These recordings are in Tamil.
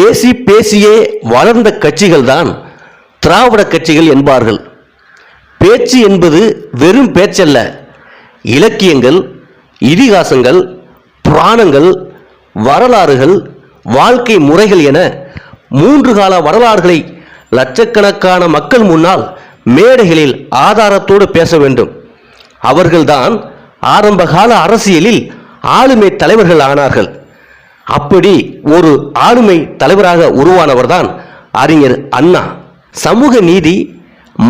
பேசி பேசியே வளர்ந்த கட்சிகள்தான் திராவிட கட்சிகள் என்பார்கள். பேச்சு என்பது வெறும் பேச்சல்ல. இலக்கியங்கள் இதிகாசங்கள் புராணங்கள் வரலாறுகள் வாழ்க்கை முறைகள் என மூன்று கால வரலாறுகளை லட்சக்கணக்கான மக்கள் முன்னால் மேடைகளில் ஆதாரத்தோடு பேச வேண்டும். அவர்கள்தான் ஆரம்பகால அரசியலில் ஆளுமை தலைவர்கள் ஆனார்கள். அப்படி ஒரு ஆளுமை தலைவராக உருவானவர்தான் அறிஞர் அண்ணா. சமூக நீதி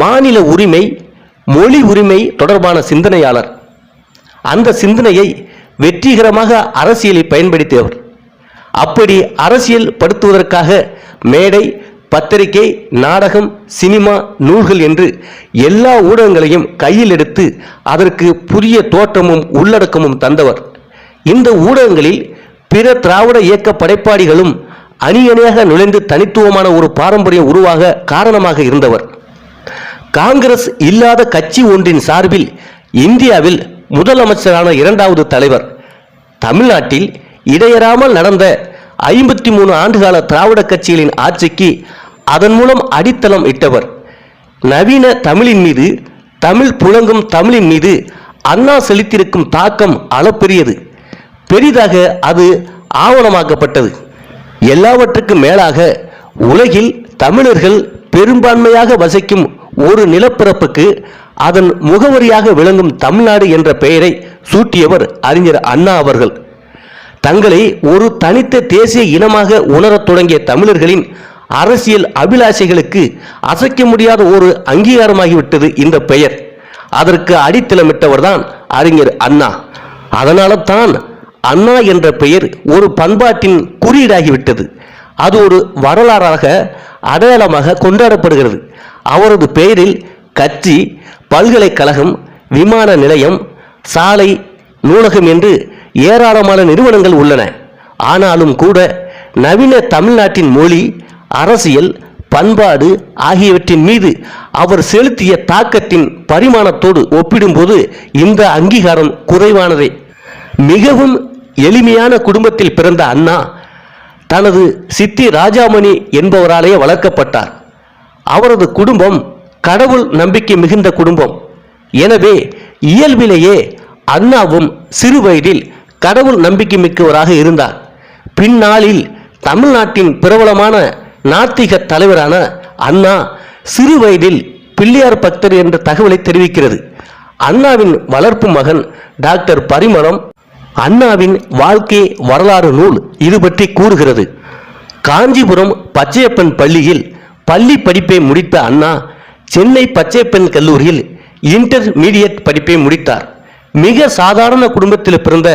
மாநில உரிமை மொழி உரிமை தொடர்பான சிந்தனையாளர். அந்த சிந்தனையை வெற்றிகரமாக அரசியலில் பயன்படுத்தியவர். அப்படி அரசியல் படுத்துவதற்காக மேடை பத்திரிகை நாடகம் சினிமா நூல்கள் என்று எல்லா ஊடகங்களையும் கையில் எடுத்து அதற்கு புதிய தோற்றமும் உள்ளடக்கமும் தந்தவர். இந்த ஊடகங்களில் பிற திராவிட இயக்க படைப்பாளிகளும் அணி அணியாக நுழைந்து தனித்துவமான ஒரு பாரம்பரியம் உருவாக காரணமாக இருந்தவர். காங்கிரஸ் இல்லாத கட்சி ஒன்றின் சார்பில் இந்தியாவில் முதலமைச்சரான இரண்டாவது தலைவர். தமிழ்நாட்டில் இடையறாமல் நடந்த ஐம்பத்தி மூணு ஆண்டுகால திராவிட கட்சிகளின் ஆட்சிக்கு அதன் மூலம் அடித்தளம் இட்டவர். நவீன தமிழின் மீது தமிழ் புழங்கும் தமிழின் மீது அண்ணா செலுத்தியிருக்கும் தாக்கம் அளப்பெரியது. பெரிதாக அது ஆவணமாக்கப்பட்டது. எல்லாவற்றுக்கும் மேலாக உலகில் தமிழர்கள் பெரும்பான்மையாக வசிக்கும் ஒரு நிலப்பரப்புக்கு அதன் முகவரியாக விளங்கும் தமிழ்நாடு என்ற பெயரை சூட்டியவர் அறிஞர் அண்ணா அவர்கள். தங்களை ஒரு தனித்த தேசிய இனமாக உணரத் தொடங்கிய தமிழர்களின் அரசியல் அபிலாஷைகளுக்கு அசைக்க முடியாத ஒரு அங்கீகாரமாகிவிட்டது இந்த பெயர். அதற்கு அடித்தளமிட்டவர்தான் அறிஞர் அண்ணா. அதனால தான் அண்ணா என்ற பெயர் ஒரு பண்பாட்டின் குறியீடாகிவிட்டது. அது ஒரு வரலாறாக அடையாளமாக கொண்டாடப்படுகிறது. அவரது பெயரில் கட்சி பல்கலைக்கழகம் விமான நிலையம் சாலை நூலகம் என்று ஏராளமான நிறுவனங்கள் உள்ளன. ஆனாலும் கூட நவீன தமிழ்நாட்டின் மொழி அரசியல் பண்பாடு ஆகியவற்றின் மீது அவர் செலுத்திய தாக்கத்தின் பரிமாணத்தோடு ஒப்பிடும்போது இந்த அங்கீகாரம் குறைவானதே. மிகவும் எளிமையான குடும்பத்தில் பிறந்த அண்ணா தனது சித்தி ராஜாமணி என்பவராலேயே வளர்க்கப்பட்டார். அவரது குடும்பம் கடவுள் நம்பிக்கை மிகுந்த குடும்பம். எனவே இயல்பிலேயே அண்ணாவும் சிறு வயதில் கடவுள் நம்பிக்கை மிக்கவராக இருந்தார். பின்னாளில் தமிழ்நாட்டின் பிரபலமான நாத்திக தலைவரான அண்ணா சிறு வயதில் பிள்ளையார் பக்தர் என்ற தகவலை தெரிவிக்கிறது. அண்ணாவின் வளர்ப்பு மகன் டாக்டர் பரிமளம் அண்ணாவின் வாழ்க்கை வரலாறு நூல் இது பற்றி கூறுகிறது. காஞ்சிபுரம் பச்சையப்பன் பள்ளியில் பள்ளி படிப்பை முடித்த அண்ணா சென்னை பச்சையப்பன் கல்லூரியில் இன்டர்மீடியட் படிப்பை முடித்தார். மிக சாதாரண குடும்பத்தில் பிறந்த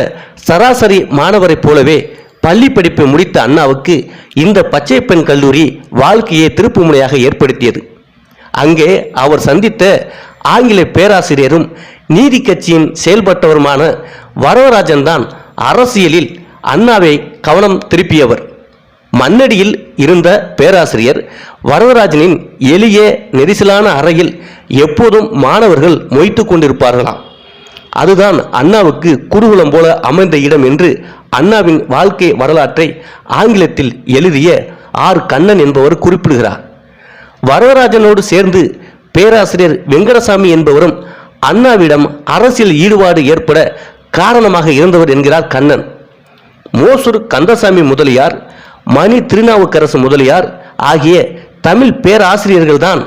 சராசரி மாணவரைப் போலவே பள்ளி படிப்பை முடித்த அண்ணாவுக்கு இந்த பச்சையப்பன் கல்லூரி வாழ்க்கையை திருப்புமுனையாக ஏற்படுத்தியது. அங்கே அவர் சந்தித்த ஆங்கில பேராசிரியரும் நீதி கட்சியின் செயல்பட்டவருமான வரவராஜன் தான் அரசியலில் அண்ணாவை கவனம் திருப்பியவர். மண்ணடியில் இருந்த பேராசிரியர் வரதராஜனின் எளிய நெரிசலான அறையில் எப்போதும் மாணவர்கள் மொய்த்து கொண்டிருப்பார்களாம். அதுதான் அண்ணாவுக்கு குருகுலம் போல அமைந்த இடம் என்று அண்ணாவின் வாழ்க்கை வரலாற்றை ஆங்கிலத்தில் எழுதிய ஆர் கண்ணன் என்பவர் குறிப்பிடுகிறார். வரதராஜனோடு சேர்ந்து பேராசிரியர் வெங்கடசாமி என்பவரும் அண்ணாவிடம் அரசியல் ஈடுபாடு ஏற்பட காரணமாக இருந்தவர் என்கிறார் கண்ணன். மோசூர் கந்தசாமி முதலியார் மணி திருநாவுக்கரசு முதலியார் ஆகிய தமிழ் பேராசிரியர்கள்தான்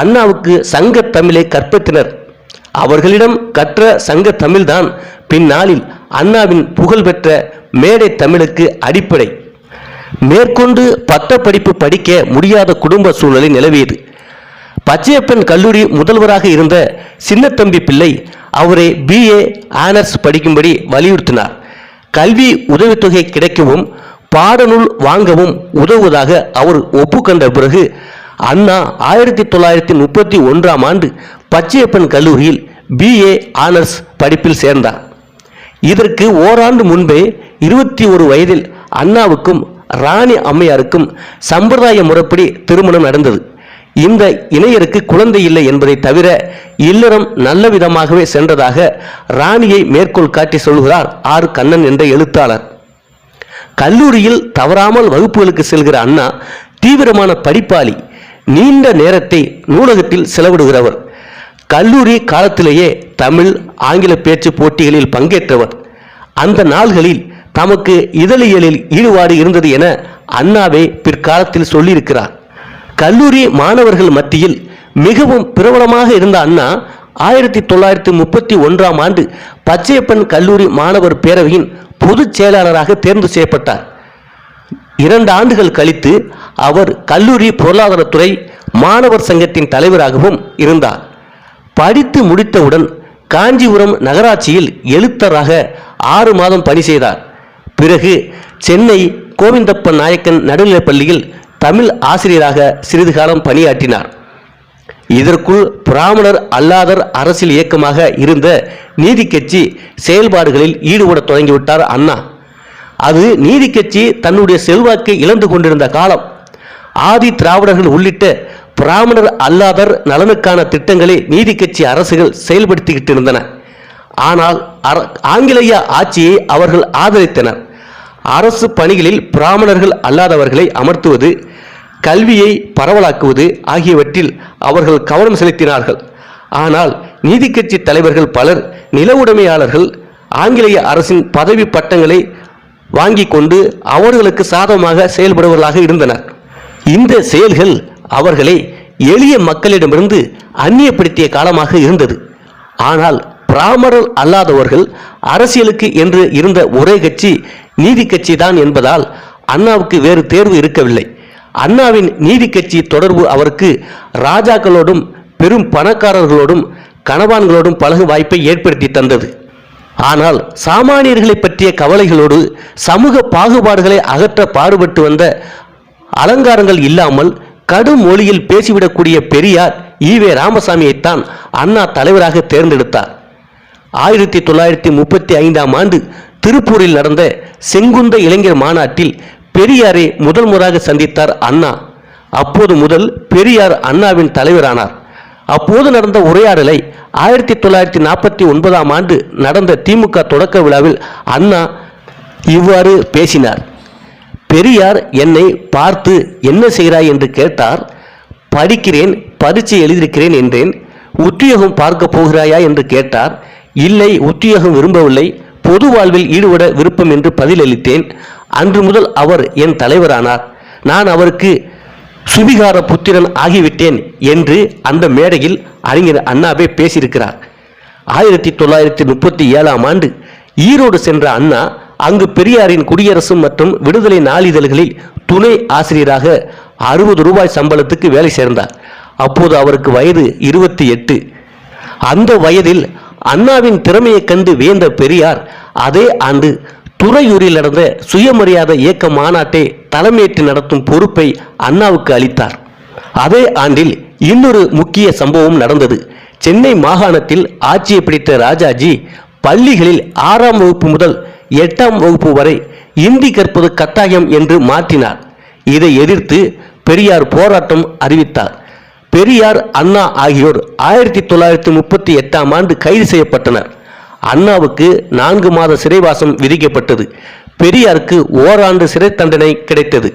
அண்ணாவுக்கு சங்க தமிழை கற்பித்தனர். அவர்களிடம் கற்ற சங்க தமிழ்தான் பின்னாளில் அண்ணாவின் புகழ்பெற்ற மேடை தமிழுக்கு அடிப்படை. மேற்கொண்டு பட்டப்படிப்பு படிக்க முடியாத குடும்ப சூழலை நிலவியது. பச்சையப்பன் கல்லூரி முதல்வராக இருந்த சின்னத்தம்பி பிள்ளை அவரை பிஏ ஆனர்ஸ் படிக்கும்படி வலியுறுத்தினார். கல்வி உதவித்தொகை கிடைக்கவும் பாடநூல் வாங்கவும் உதவுவதாக அவர் ஒப்புக்கொண்ட பிறகு அண்ணா ஆயிரத்தி தொள்ளாயிரத்தி முப்பத்தி ஒன்றாம் ஆண்டு பச்சையப்பன் கல்லூரியில் பிஏ ஆனர்ஸ் படிப்பில் சேர்ந்தார். இதற்கு ஓராண்டு முன்பே இருபத்தி ஒரு வயதில் அண்ணாவுக்கும் ராணி அம்மையாருக்கும் சம்பிரதாய முறைப்படி திருமணம் நடந்தது. இந்த இணையருக்கு குழந்தை இல்லை என்பதை தவிர இல்லறம் நல்ல விதமாகவே சென்றதாக ராணியை மேற்கோள் காட்டி சொல்கிறார் ஆர் கண்ணன் என்ற எழுத்தாளர். கல்லூரியில் தவறாமல் வகுப்புகளுக்கு செல்கிற அண்ணா தீவிரமான படிப்பாளி நீண்ட நேரத்தை நூலகத்தில் செலவிடுகிறவர். கல்லூரி காலத்திலேயே தமிழ் ஆங்கில பேச்சு போட்டிகளில் பங்கேற்றவர். அந்த நாள்களில் தமக்கு இதழியலில் ஈடுபாடு இருந்தது என அண்ணாவே பிற்காலத்தில் சொல்லியிருக்கிறார். கல்லூரி மாணவர்கள் மத்தியில் மிகவும் பிரபலமாக இருந்த அண்ணா ஆயிரத்தி தொள்ளாயிரத்தி முப்பத்தி ஒன்றாம் ஆண்டு பச்சையப்பன் கல்லூரி மாணவர் பேரவையின் பொதுச் செயலாளராக தேர்ந்து செய்யப்பட்டார். இரண்டு ஆண்டுகள் கழித்து அவர் கல்லூரி பொருளாதாரத்துறை மாணவர் சங்கத்தின் தலைவராகவும் இருந்தார். படித்து முடித்தவுடன் காஞ்சிபுரம் நகராட்சியில் எழுத்தராக ஆறு மாதம் பணி செய்தார். பிறகு சென்னை கோவிந்தப்பன் நாயக்கன் நடுநிலைப் பள்ளியில் தமிழ் ஆசிரியராக சிறிது காலம் பணியாற்றினார். இதற்குள் பிராமணர் அல்லாதர் அரசியல் இயக்கமாக இருந்த நீதி கட்சி செயல்பாடுகளில் ஈடுபட தொடங்கிவிட்டார் அண்ணா. அது நீதி கட்சி தன்னுடைய செல்வாக்கை இழந்து கொண்டிருந்த காலம். ஆதி திராவிடர்கள் உள்ளிட்ட பிராமணர் அல்லாதர் நலனுக்கான திட்டங்களை நீதி கட்சி அரசுகள் செயல்படுத்திக்கிட்டு இருந்தன. ஆனால் அர- ஆங்கிலேய ஆட்சியை அவர்கள் ஆதரித்தனர். அரசு பணிகளில் பிராமணர்கள் அல்லாதவர்களை அமர்த்துவது கல்வியை பரவலாக்குவது ஆகியவற்றில் அவர்கள் கவனம் செலுத்தினார்கள். ஆனால் நீதி கட்சி தலைவர்கள் பலர் நில உடைமையாளர்கள் ஆங்கிலேய அரசின் பதவி பட்டங்களை வாங்கி கொண்டு அவர்களுக்கு சாதகமாக செயல்படுவர்களாக இருந்தனர். இந்த செயல்கள் அவர்களை எளிய மக்களிடமிருந்து அந்நியப்படுத்திய காலமாக இருந்தது. ஆனால் பிராமணர் அல்லாதவர்கள் அரசியலுக்கு என்று இருந்த ஒரே கட்சி நீதி கட்சி தான் என்பதால் அண்ணாவுக்கு வேறு தேர்வு இருக்கவில்லை. அண்ணாவின் நீதி கட்சி தொடர்பு அவருக்கு ராஜாக்களோடும் பெரும் பணக்காரர்களோடும் கணவான்களோடும் பழகும் வாய்ப்பை ஏற்படுத்தி தந்தது. ஆனால் சாமானியர்களை பற்றிய கவலைகளோடு சமூக பாகுபாடுகளை அகற்ற பாடுபட்டு வந்த அலங்காரங்கள் இல்லாமல் கடும் மொழியில் பேசிவிடக்கூடிய பெரியார் ஈவே ராமசாமியைத்தான் அண்ணா தலைவராக தேர்ந்தெடுத்தார். ஆயிரத்தி தொள்ளாயிரத்தி முப்பத்தி ஐந்தாம் ஆண்டு திருப்பூரில் நடந்த செங்குந்த இளைஞர் மாநாட்டில் பெரியாரை முதல் முறையாக சந்தித்தார் அண்ணா. அப்போது முதல் பெரியார் அண்ணாவின் தலைவரானார். அப்போது நடந்த உரையாடலை ஆயிரத்தி தொள்ளாயிரத்தி நாற்பத்தி ஒன்பதாம் ஆண்டு நடந்த திமுக தொடக்க விழாவில் அண்ணா இவ்வாறு பேசினார். பெரியார் என்னை பார்த்து என்ன செய்கிறாய் என்று கேட்டார். படிக்கிறேன் பரீட்சை எழுதியிருக்கிறேன் என்றேன். உத்தியோகம் பார்க்க போகிறாயா என்று கேட்டார். இல்லை உத்தியோகம் விரும்பவில்லை. பொது வாழ்வில் ஈடுபட விருப்பம் என்று பதிலளித்தேன். அன்று முதல் அவர் என் தலைவரானார். நான் அவருக்கு சுபிகார புத்திரன் ஆகிவிட்டேன் என்று அந்த மேடையில் அறிஞர் அண்ணாவே பேசியிருக்கிறார். ஆயிரத்தி தொள்ளாயிரத்தி முப்பத்தி ஏழாம் ஆண்டு ஈரோடு சென்ற அண்ணா அங்கு பெரியாரின் குடியரசு மற்றும் விடுதலை நாளிதழ்களில் துணை ஆசிரியராக அறுபது ரூபாய் சம்பளத்துக்கு வேலை சேர்ந்தார். அப்போது அவருக்கு வயது இருபத்தி எட்டு. அந்த வயதில் அண்ணாவின் திறமையைக் கண்டு வியந்த பெரியார் அதே ஆண்டு துறையூரில் நடந்த சுயமரியாதை இயக்க மாநாட்டை தலைமையேற்று நடத்தும் பொறுப்பை அண்ணாவுக்கு அளித்தார். அதே ஆண்டில் இன்னொரு முக்கிய சம்பவம் நடந்தது. சென்னை மாகாணத்தில் ஆட்சியை பிடித்த ராஜாஜி பள்ளிகளில் ஆறாம் வகுப்பு முதல் எட்டாம் வகுப்பு வரை இந்தி கற்பது கட்டாயம் என்று மாற்றினார். இதை எதிர்த்து பெரியார் போராட்டம் அறிவித்தார். பெரியார் அண்ணா ஆகியோர் ஆயிரத்தி தொள்ளாயிரத்தி முப்பத்தி எட்டாம் ஆண்டு கைது செய்யப்பட்டனர். அண்ணாவுக்கு நான்கு மாத சிறைவாசம் விதிக்கப்பட்டது. பெரியாருக்கு ஓராண்டு சிறை தண்டனை கிடைத்தது.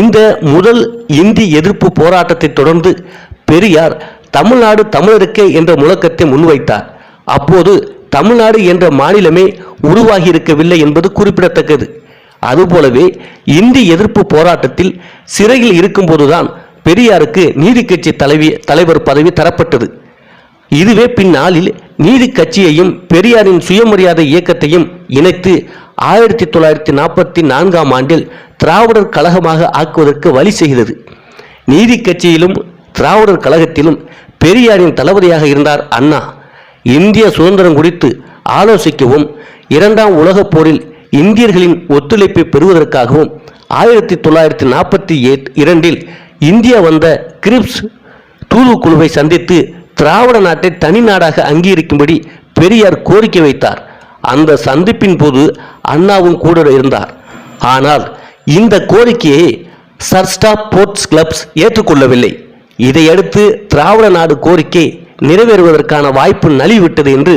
இந்த முதல் இந்தி எதிர்ப்பு போராட்டத்தை தொடர்ந்து பெரியார் தமிழ்நாடு தமிழருக்கே என்ற முழக்கத்தை முன்வைத்தார். அப்போது தமிழ்நாடு என்ற மாநிலமே உருவாகி இருக்கவில்லை என்பது குறிப்பிடத்தக்கது. அதுபோலவே இந்தி எதிர்ப்பு போராட்டத்தில் சிறையில் இருக்கும்போதுதான் பெரியாருக்கு நீதி கட்சி தலைவி தலைவர் பதவி தரப்பட்டது. இதுவே பின்னாளில் நீதி கட்சியையும் பெரியாரின் சுயமரியாதை இயக்கத்தையும் இணைத்து ஆயிரத்தி தொள்ளாயிரத்தி நாற்பத்தி நான்காம் ஆண்டில் திராவிடர் கழகமாக ஆக்குவதற்கு வழி செய்கிறது. நீதி கட்சியிலும் திராவிடர் கழகத்திலும் பெரியாரின் தளபதியாக இருந்தார் அண்ணா. இந்திய சுதந்திரம் குறித்து ஆலோசிக்கவும் இரண்டாம் உலகப் போரில் இந்தியர்களின் ஒத்துழைப்பை பெறுவதற்காகவும் ஆயிரத்தி தொள்ளாயிரத்தி நாற்பத்தி இரண்டில் இந்தியா வந்த கிரிப்ஸ் தூதுக்குழுவை சந்தித்து திராவிட நாட்டை தனி நாடாக அங்கீகரிக்கும்படி பெரியார் கோரிக்கை வைத்தார். அந்த சந்திப்பின் போது அண்ணாவும் கூட இருந்தார். ஆனால் இந்த கோரிக்கையை சர்ஸ்டா போர்ட்ஸ் கிளப்ஸ் ஏற்றுக்கொள்ளவில்லை. இதையடுத்து திராவிட நாடு கோரிக்கை நிறைவேறுவதற்கான வாய்ப்பு நலிவிட்டது என்று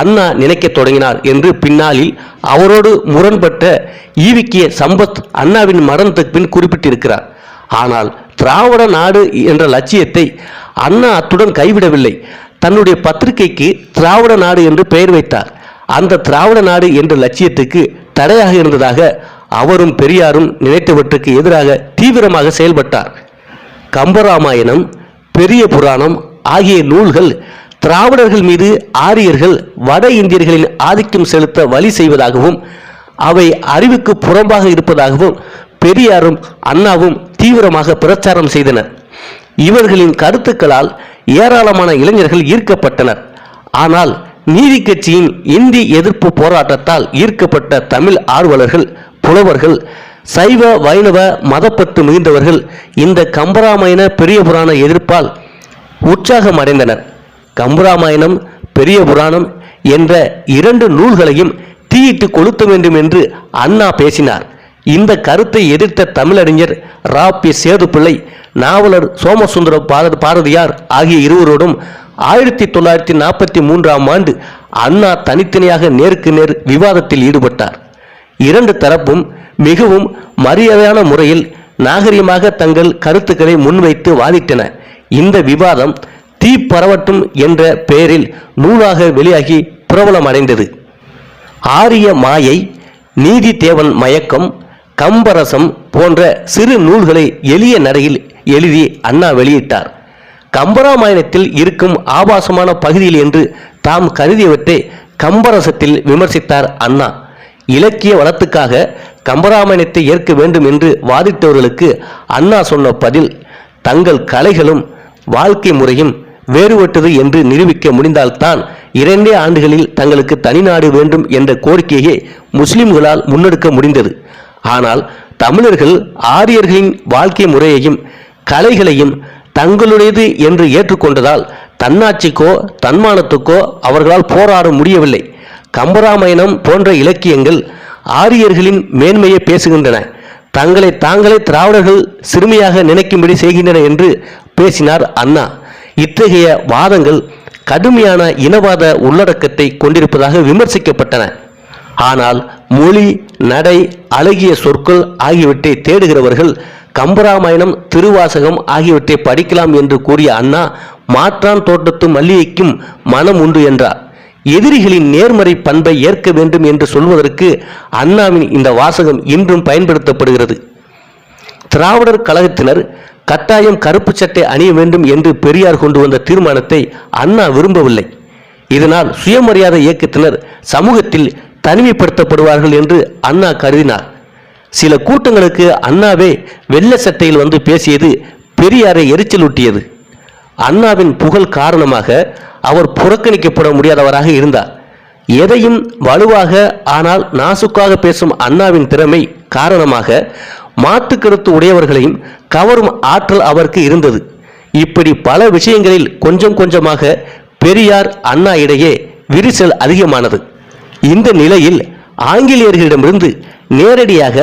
அண்ணா நினைக்கத் தொடங்கினார் என்று பின்னாளில் அவரோடு முரண்பட்ட ஈவிக்கிய சம்பத் அண்ணாவின் மரணத்துக்கு பின் குறிப்பிட்டிருக்கிறார். ஆனால் திராவிட நாடு என்ற லட்சியத்தை அண்ணா அத்துடன் கைவிடவில்லை. தன்னுடைய பத்திரிகைக்கு திராவிட நாடு என்று பெயர் வைத்தார். அந்த திராவிட நாடு என்ற லட்சியத்துக்கு தடையாக இருந்ததாக அவரும் பெரியாரும் நினைத்தவற்றுக்கு எதிராக தீவிரமாக செயல்பட்டார். கம்பராமாயணம் பெரிய புராணம் ஆகிய நூல்கள் திராவிடர்கள் மீது ஆரியர்கள் வட இந்தியர்களின் ஆதிக்கம் செலுத்த வழி செய்வதாகவும் அவை அறிவுக்கு புறம்பாக இருப்பதாகவும் பெரியாரும் அண்ணாவும் தீவிரமாக பிரச்சாரம் செய்தனர். இவர்களின் கருத்துக்களால் ஏராளமான இளைஞர்கள் ஈர்க்கப்பட்டனர். ஆனால் நீதி கட்சியின் இந்தி எதிர்ப்பு போராட்டத்தால் ஈர்க்கப்பட்ட தமிழ் ஆர்வலர்கள் புலவர்கள் சைவ வைணவ மதப்பற்று மிகுந்தவர்கள் இந்த கம்பராமாயண பெரிய புராண எதிர்ப்பால் உற்சாகம் அடைந்தனர் கம்பராமாயணம் பெரிய புராணம் என்ற இரண்டு நூல்களையும் தீயிட்டு கொளுத்த வேண்டும் என்று அண்ணா பேசினார். இந்த கருத்தை எதிர்த்த தமிழறிஞர் ரா பி சேதுப்பிள்ளை நாவலர் சோமசுந்தர பாரத பாரதியார் ஆகிய இருவரோடும் ஆயிரத்தி தொள்ளாயிரத்தி நாற்பத்தி மூன்றாம் ஆண்டு அண்ணா தனித்தனியாக நேருக்கு நேர் விவாதத்தில் ஈடுபட்டார். இரண்டு தரப்பும் மிகவும் மரியாதையான முறையில் நாகரிகமாக தங்கள் கருத்துக்களை முன்வைத்து வாதிட்டன. இந்த விவாதம் தீ பரவட்டும் என்ற பெயரில் நூலாக வெளியாகி பிரபலமடைந்தது. ஆரிய மாயை நீதி தேவன் மயக்கம் கம்பரசம் போன்ற சிறு நூல்களை எளிய நடையில் எழுதி அண்ணா வெளியிட்டார். கம்பராமாயணத்தில் இருக்கும் ஆபாசமான பகுதியில் என்று தாம் கருதியவற்றை கம்பரசத்தில் விமர்சித்தார் அண்ணா. இலக்கிய வளத்துக்காக கம்பராமாயணத்தை ஏற்க வேண்டும் என்று வாதிட்டவர்களுக்கு அண்ணா சொன்ன பதில் தங்கள் கலைகளும் வாழ்க்கை முறையும் வேறுபட்டது என்று நிரூபிக்க முடிந்தால்தான் இரண்டே ஆண்டுகளில் தங்களுக்கு தனிநாடு வேண்டும் என்ற கோரிக்கையை முஸ்லிம்களால் முன்னெடுக்க முடிந்தது. ஆனால் தமிழர்கள் ஆரியர்களின் வாழ்க்கை முறையையும் கலைகளையும் தங்களுடையது என்று ஏற்றுக்கொண்டதால் தன்னாட்சிக்கோ தன்மானத்துக்கோ அவர்களால் போராட முடியவில்லை. கம்பராமாயணம் போன்ற இலக்கியங்கள் ஆரியர்களின் மேன்மையை பேசுகின்றன. தங்களை தாங்களே திராவிடர்கள் சிறுமியாக நினைக்கும்படி செய்கின்றன என்று பேசினார் அண்ணா. இத்தகைய வாதங்கள் கடுமையான இனவாத உள்ளடக்கத்தை கொண்டிருப்பதாக விமர்சிக்கப்பட்டன. ஆனால் மொழி நடை அழகிய சொற்கள் ஆகியவற்றை தேடுகிறவர்கள் கம்பராமாயணம் திருவாசகம் ஆகியவற்றை படிக்கலாம் என்று கூறிய அண்ணா மாற்றான் தோட்டத்து மல்லிகைக்கும் மனம் உண்டு என்றார். எதிரிகளின் நேர்மறை பண்பை ஏற்க வேண்டும் என்று சொல்வதற்கு அண்ணாவின் இந்த வாசகம் இன்றும் பயன்படுத்தப்படுகிறது. திராவிடர் கழகத்தினர் கட்டாயம் கருப்பு சட்டை அணிய வேண்டும் என்று பெரியார் கொண்டு வந்த தீர்மானத்தை அண்ணா விரும்பவில்லை. இதனால் சுயமரியாதை இயக்கத்தினர் சமூகத்தில் தனிமைப்படுத்தப்படுவார்கள் என்று அண்ணா கருதினார். சில கூட்டங்களுக்கு அண்ணாவே வெள்ள சட்டையில் வந்து பேசியது பெரியாரை எரிச்சலூட்டியது. அண்ணாவின் புகழ் காரணமாக அவர் புறக்கணிக்கப்பட முடியாதவராக இருந்தார். எதையும் வலுவாக ஆனால் நாசுக்காக பேசும் அண்ணாவின் திறமை காரணமாக மாற்றுக்கருத்து உடையவர்களையும் கவரும் ஆற்றல் அவருக்கு இருந்தது. இப்படி பல விஷயங்களில் கொஞ்சம் கொஞ்சமாக பெரியார் அண்ணா இடையே விரிசல் அதிகமானது. இந்த நிலையில் ஆங்கிலேயர்களிடமிருந்து நேரடியாக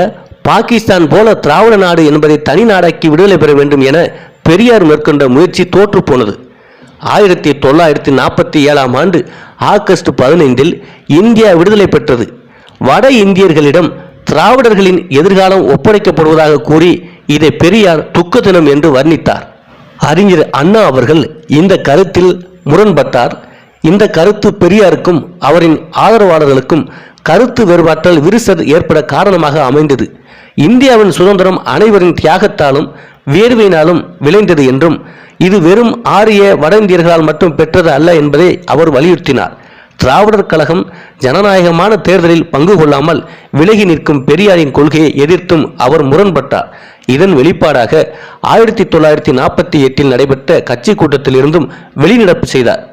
பாகிஸ்தான் போல திராவிட நாடு என்பதை தனி நாடாக்கி விடுதலை பெற வேண்டும் என பெரியார் மேற்கொண்ட முயற்சி தோற்று போனது. ஆயிரத்தி தொள்ளாயிரத்தி நாற்பத்தி ஏழாம் ஆண்டு ஆகஸ்ட் பதினைந்தில் இந்தியா விடுதலை பெற்றது. வட இந்தியர்களிடம் திராவிடர்களின் எதிர்காலம் ஒப்படைக்கப்படுவதாக கூறி இதை பெரியார் துக்க தினம் என்று வர்ணித்தார். அறிஞர் அண்ணா அவர்கள் இந்த கருத்தில் முரண்பட்டார். இந்த கருத்து பெரியாருக்கும் அவரின் ஆதரவாளர்களுக்கும் கருத்து வேறுபாட்டால் விரிசல் ஏற்பட காரணமாக அமைந்தது. இந்தியாவின் சுதந்திரம் அனைவரின் தியாகத்தாலும் வேர்வையினாலும் விளைந்தது என்றும் இது வெறும் ஆரிய வட இந்தியர்களால் மட்டும் பெற்றது அல்ல என்பதை அவர் வலியுறுத்தினார். திராவிடர் கழகம் ஜனநாயகமான தேர்தலில் பங்கு கொள்ளாமல் விலகி நிற்கும் பெரியாரின் கொள்கையை எதிர்த்தும் அவர் முரண்பட்டார். இதன் வெளிப்பாடாக ஆயிரத்தி தொள்ளாயிரத்தி நாற்பத்தி எட்டில் நடைபெற்ற கட்சி கூட்டத்திலிருந்தும் வெளிநடப்பு செய்தார்.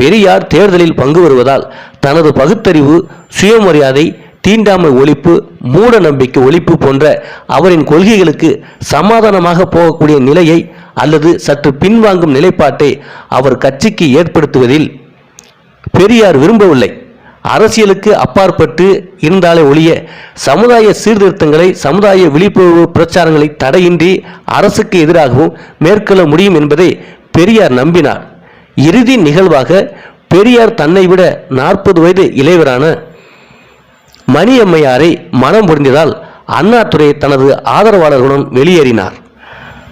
பெரியார் தேர்தலில் பங்கு வருவதால் தனது பகுத்தறிவு சுயமரியாதை தீண்டாமை ஒழிப்பு மூட நம்பிக்கை ஒழிப்பு போன்ற அவரின் கொள்கைகளுக்கு சமாதானமாக போகக்கூடிய நிலையை அல்லது சற்று பின்வாங்கும் நிலைப்பாட்டை அவர் கட்சிக்கு ஏற்படுத்துவதில் பெரியார் விரும்பவில்லை. அரசியலுக்கு அப்பாற்பட்டு இருந்தாலே ஒழிய சமுதாய சீர்திருத்தங்களை சமுதாய விழிப்புணர்வு பிரச்சாரங்களை தடையின்றி அரசுக்கு எதிராகவும் மேற்கொள்ள முடியும் என்பதை பெரியார் நம்பினார். இறுதி நிகழ்வாக பெரியார் தன்னை விட நாற்பது வயது இளையவரான மணியம்மையாரை மனம் புரிந்ததால் அண்ணாதுரை தனது ஆதரவாளர்களுடன் வெளியேறினார்.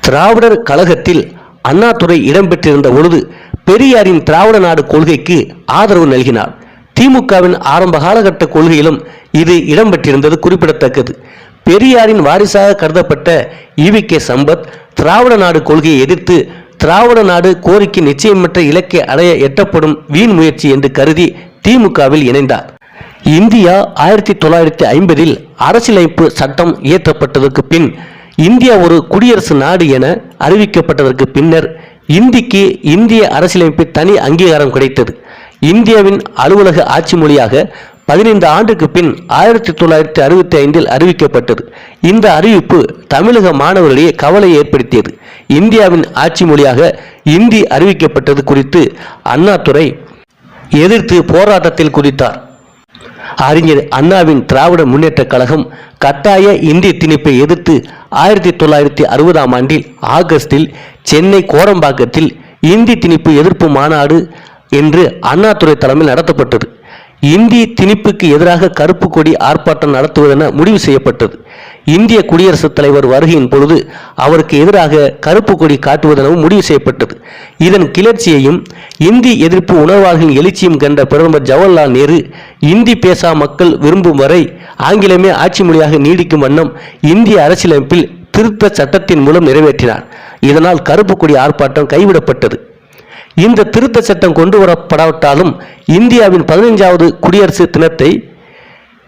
திராவிடர் கழகத்தில் அண்ணாதுரை இடம்பெற்றிருந்த பொழுது பெரியாரின் திராவிட நாடு கொள்கைக்கு ஆதரவு நல்கினார். திமுகவின் ஆரம்ப காலகட்ட கொள்கையிலும் இது இடம்பெற்றிருந்தது குறிப்பிடத்தக்கது. பெரியாரின் வாரிசாக கருதப்பட்ட இவி கே சம்பத் திராவிட நாடு கொள்கையை எதிர்த்து திராவிட நாடு கோரிக்கை நிச்சயமற்ற இலக்கை அடைய எட்டப்படும் வீண் முயற்சி என்று கருதி திமுகவில் இணைந்தார். இந்தியா ஆயிரத்தி தொள்ளாயிரத்தி ஐம்பதில் அரசியலமைப்பு சட்டம் இயற்றப்பட்டதற்கு பின் இந்தியா ஒரு குடியரசு நாடு என அறிவிக்கப்பட்டதற்கு பின்னர் இந்திக்கு இந்திய அரசியலமைப்பு தனி அங்கீகாரம் கிடைத்தது. இந்தியாவின் அலுவலக ஆட்சி மொழியாக பதினைந்து ஆண்டுக்கு பின் ஆயிரத்தி தொள்ளாயிரத்தி அறுபத்தி ஐந்தில் அறிவிக்கப்பட்டது. இந்த அறிவிப்பு தமிழக மாணவர்களிடையே கவலை ஏற்படுத்தியது. இந்தியாவின் ஆட்சி மொழியாக இந்தி அறிவிக்கப்பட்டது குறித்து அண்ணாதுரை எதிர்த்து போராட்டத்தில் குதித்தார். அறிஞர் அண்ணாவின் திராவிட முன்னேற்றக் கழகம் கட்டாய இந்திய திணிப்பை எதிர்த்து ஆயிரத்தி தொள்ளாயிரத்தி அறுபதாம் ஆண்டில் ஆகஸ்டில் சென்னை கோடம்பாக்கத்தில் இந்தி திணிப்பு எதிர்ப்பு மாநாடு என்று அண்ணாதுரை தலைமையில் நடத்தப்பட்டது. இந்தி திணிப்புக்கு எதிராக கருப்பு கொடி ஆர்ப்பாட்டம் நடத்துவதென முடிவு செய்யப்பட்டது. இந்திய குடியரசுத் தலைவர் வருகையின் பொழுது அவருக்கு எதிராக கருப்பு கொடி காட்டுவதெனவும் முடிவு செய்யப்பட்டது. இதன் கிளர்ச்சியையும் இந்தி எதிர்ப்பு உணர்வாளர்களின் எழுச்சியும் கண்ட பிரதமர் ஜவஹர்லால் நேரு இந்தி பேசா மக்கள் விரும்பும் வரை ஆங்கிலமே ஆட்சி மொழியாக நீடிக்கும் வண்ணம் இந்திய அரசியலமைப்பில் திருத்த சட்டத்தின் மூலம் நிறைவேற்றினார். இதனால் கருப்பு கொடி ஆர்ப்பாட்டம் கைவிடப்பட்டது. இந்த திருத்த சட்டம் கொண்டு வரப்படாவிட்டாலும் இந்தியாவின் பதினைஞ்சாவது குடியரசு தினத்தை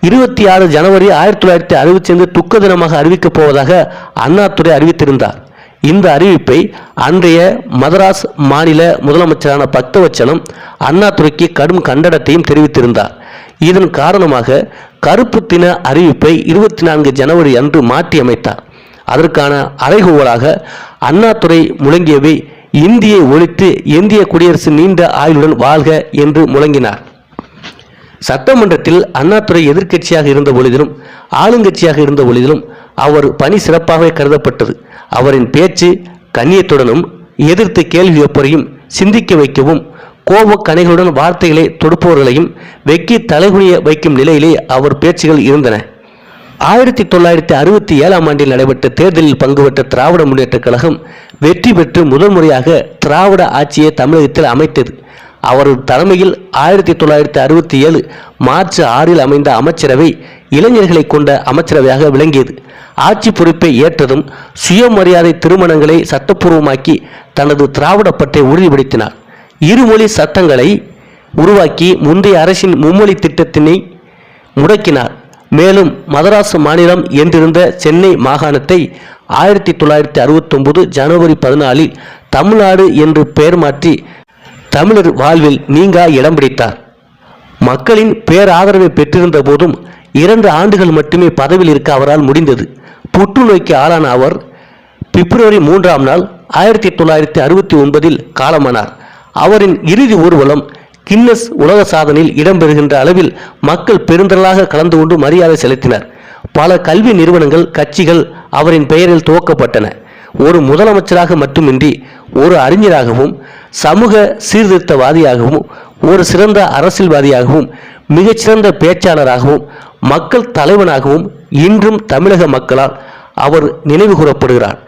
இருபத்தி ஆறு ஜனவரி ஆயிரத்தி தொள்ளாயிரத்தி அறுபத்தி ஐந்து துக்க தினமாக அறிவிக்கப் போவதாக அண்ணாதுரை அறிவித்திருந்தார். இந்த அறிவிப்பை அன்றைய மதராஸ் மாநில முதலமைச்சரான பக்தவச்சலம் அண்ணாதுரைக்கு கடும் கண்டனத்தையும் தெரிவித்திருந்தார். இதன் காரணமாக கருப்பு தின அறிவிப்பை இருபத்தி நான்கு ஜனவரி அன்று மாற்றியமைத்தார். அதற்கான அறைகூவலாக அண்ணாதுரை முழங்கியவை இந்தியை ஒழித்து இந்திய குடியரசு நீண்ட ஆயுளுடன் வாழ்க என்று முழங்கினார். சட்டமன்றத்தில் அண்ணாதுரை எதிர்க்கட்சியாக இருந்த பொழுதிலும் ஆளுங்கட்சியாக இருந்த பொழுதிலும் அவர் பணி சிறப்பாகவே கருதப்பட்டது. அவரின் பேச்சு கண்ணியத்துடனும் எதிர்த்து கேள்வி ஒப்பரையும் சிந்திக்க வைக்கவும் கோபக் கணைகளுடன் வார்த்தைகளை தொடுப்பவர்களையும் வெக்கி தலைகுனிய வைக்கும் நிலையிலே அவர் பேச்சுகள் இருந்தன. ஆயிரத்தி தொள்ளாயிரத்தி அறுபத்தி ஏழாம் ஆண்டில் நடைபெற்ற தேர்தலில் பங்கு பெற்ற திராவிட முன்னேற்றக் கழகம் வெற்றி பெற்று முதல் முறையாக திராவிட ஆட்சியை தமிழகத்தில் அமைத்தது. அவரது தலைமையில் ஆயிரத்தி தொள்ளாயிரத்தி அறுபத்தி ஏழு மார்ச் ஆறில் அமைந்த அமைச்சரவை இளைஞர்களை கொண்ட அமைச்சரவையாக விளங்கியது. ஆட்சி பொறுப்பை ஏற்றதும் சுயமரியாதை திருமணங்களை சட்டப்பூர்வமாக்கி தனது திராவிட பற்றை உறுதிப்படுத்தினார். இருமொழி சட்டங்களை உருவாக்கி முந்தைய அரசின் மும்மொழி திட்டத்தினை முடக்கினார். மேலும் மதராசு மாநிலம் என்றிருந்த சென்னை மாகாணத்தை ஆயிரத்தி தொள்ளாயிரத்தி அறுபத்தொன்பது ஜனவரி பதினாலில் தமிழ்நாடு என்று பெயர் மாற்றி தமிழர் வாழ்வில் நீங்கா இடம் பிடித்தார். மக்களின் பேராதரவை பெற்றிருந்த போதும் இரண்டு ஆண்டுகள் மட்டுமே பதவியில் இருக்க அவரால் முடிந்தது. புற்றுநோய்க்கு ஆளான அவர் பிப்ரவரி மூன்றாம் நாள் ஆயிரத்தி தொள்ளாயிரத்தி அறுபத்தி ஒன்பதில் காலமானார். அவரின் இறுதி ஊர்வலம் கின்னஸ் உலக சாதனையில் இடம்பெறுகின்ற அளவில் மக்கள் பெருந்திரளாக கலந்து கொண்டு மரியாதை செலுத்தினர். பல கல்வி நிறுவனங்கள் கட்சிகள் அவரின் பெயரில் துவக்கப்பட்டன. ஒரு முதலமைச்சராக மட்டுமின்றி ஒரு அறிஞராகவும் சமூக சீர்திருத்தவாதியாகவும் ஒரு சிறந்த அரசியல்வாதியாகவும் மிகச்சிறந்த பேச்சாளராகவும் மக்கள் தலைவனாகவும் இன்றும் தமிழக மக்களால் அவர் நினைவு கூறப்படுகிறார்.